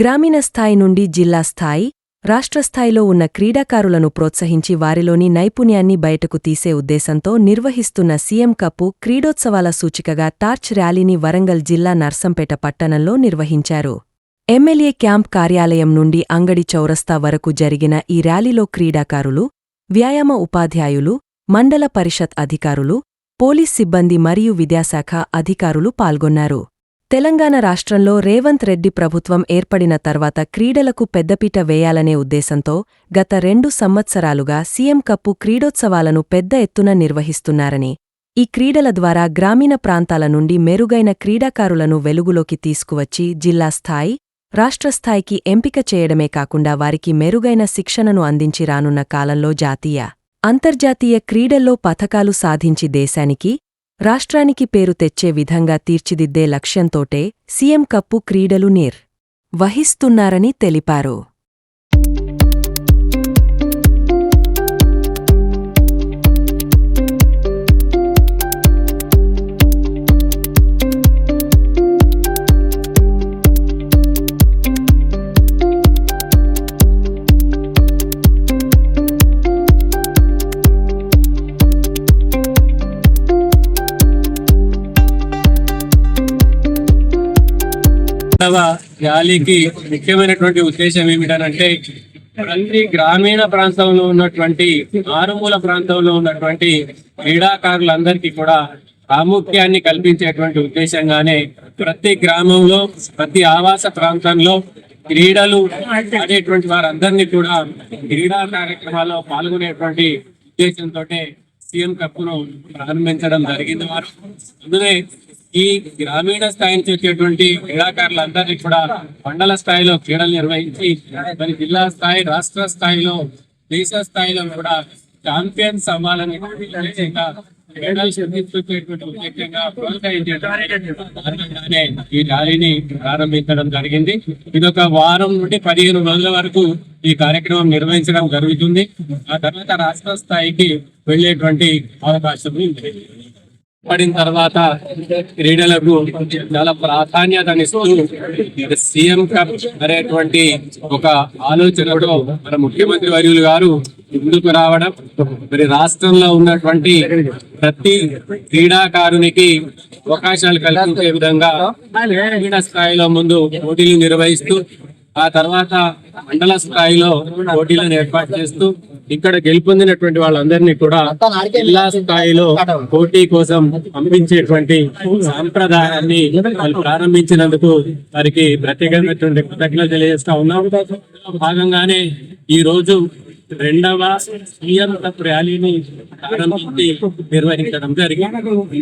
గ్రామీణ స్థాయి నుండి జిల్లా స్థాయి రాష్ట్ర స్థాయిలో ఉన్న క్రీడాకారులను ప్రోత్సహించి వారిలోని నైపుణ్యాన్ని బయటకు తీసే ఉద్దేశంతో నిర్వహిస్తున్న సీఎం కప్పు క్రీడోత్సవాల సూచికగా టార్చ్ ర్యాలీని వరంగల్ జిల్లా నర్సంపేట పట్టణంలో నిర్వహించారు. ఎమ్మెల్యే క్యాంప్ కార్యాలయం నుండి అంగడి చౌరస్తా వరకు జరిగిన ఈ ర్యాలీలో క్రీడాకారులు వ్యాయామ ఉపాధ్యాయులు మండల పరిషత్ అధికారులు పోలీస్ సిబ్బంది మరియు విద్యాశాఖ అధికారులు పాల్గొన్నారు. తెలంగాణ రాష్ట్రంలో రేవంత్ రెడ్డి ప్రభుత్వం ఏర్పడిన తర్వాత క్రీడలకు పెద్దపీట వేయాలనే ఉద్దేశంతో గత రెండు సంవత్సరాలుగా సీఎం కప్పు క్రీడోత్సవాలను పెద్ద ఎత్తున నిర్వహిస్తున్నారని ఈ క్రీడల ద్వారా గ్రామీణ ప్రాంతాల నుండి మెరుగైన క్రీడాకారులను వెలుగులోకి తీసుకువచ్చి జిల్లా స్థాయి రాష్ట్రస్థాయికి ఎంపిక చేయడమే కాకుండా వారికి మెరుగైన శిక్షణను అందించి రానున్న కాలంలో జాతీయ అంతర్జాతీయ క్రీడల్లో పథకాలు సాధించి దేశానికి రాష్ట్రానికి పేరు తెచ్చే విధంగా తీర్చిదిద్దే లక్ష్యంతోటే సీఎం కప్పు క్రీడలు నిర్ వహిస్తున్నారని తెలిపారు. రెండవ ర్యాలీకి ముఖ్యమైనటువంటి ఉద్దేశం ఏమిటనంటే ప్రతి గ్రామీణ ప్రాంతంలో ఉన్నటువంటి ఆరుమూల ప్రాంతంలో ఉన్నటువంటి క్రీడాకారులందరికీ కూడా ప్రాముఖ్యాన్ని కల్పించేటువంటి ఉద్దేశంగానే ప్రతి గ్రామంలో ప్రతి ఆవాస ప్రాంతంలో క్రీడలు ఆడేటువంటి వారందరినీ కూడా క్రీడా కార్యక్రమాల్లో పాల్గొనేటువంటి ఉద్దేశంతో సీఎం కప్పును ప్రారంభించడం జరిగింది వారు. అందులో ఈ గ్రామీణ స్థాయి నుంచి వచ్చేటువంటి క్రీడాకారులందరినీ కూడా మండల స్థాయిలో క్రీడలు నిర్వహించి మరి జిల్లా స్థాయి రాష్ట్ర స్థాయిలో దేశ స్థాయిలో కూడా ఛాంపియన్ సమాలని ఈ ర్యాలీని ప్రారంభించడం జరిగింది. ఇది ఒక వారం నుండి పదిహేను రోజుల వరకు ఈ కార్యక్రమం నిర్వహించడం జరుగుతుంది. ఆ తర్వాత రాష్ట్ర స్థాయికి వెళ్ళేటువంటి అవకాశం ఉంది. పడిన తర్వాత క్రీడలకు చాలా ప్రాధాన్యతనిస్తూ సీఎం కప్ అనేటువంటి ఒక ఆలోచనతో మన ముఖ్యమంత్రి వర్యులు గారు ముందుకు రావడం మరి రాష్ట్రంలో ఉన్నటువంటి ప్రతి క్రీడాకారునికి అవకాశాలు కల్పించే విధంగా క్రీడా స్థాయిలో ముందు పోటీలు నిర్వహిస్తూ ఆ తర్వాత మండల స్థాయిలో పోటీలను ఏర్పాటు చేస్తూ ఇక్కడ గెలుపొందినటువంటి వాళ్ళందరినీ కూడా జిల్లా స్థాయిలో పోటీ కోసం పంపించేటువంటి సాంప్రదాయాన్ని వాళ్ళు ప్రారంభించినందుకు వారికి ప్రత్యేకమైనటువంటి కృతజ్ఞతలు తెలియజేస్తా ఉన్నాం భాగంగానే ఈ రోజు రెండవ సీఎం ర్యాలీని ప్రారంభించి నిర్వహించడం జరిగింది.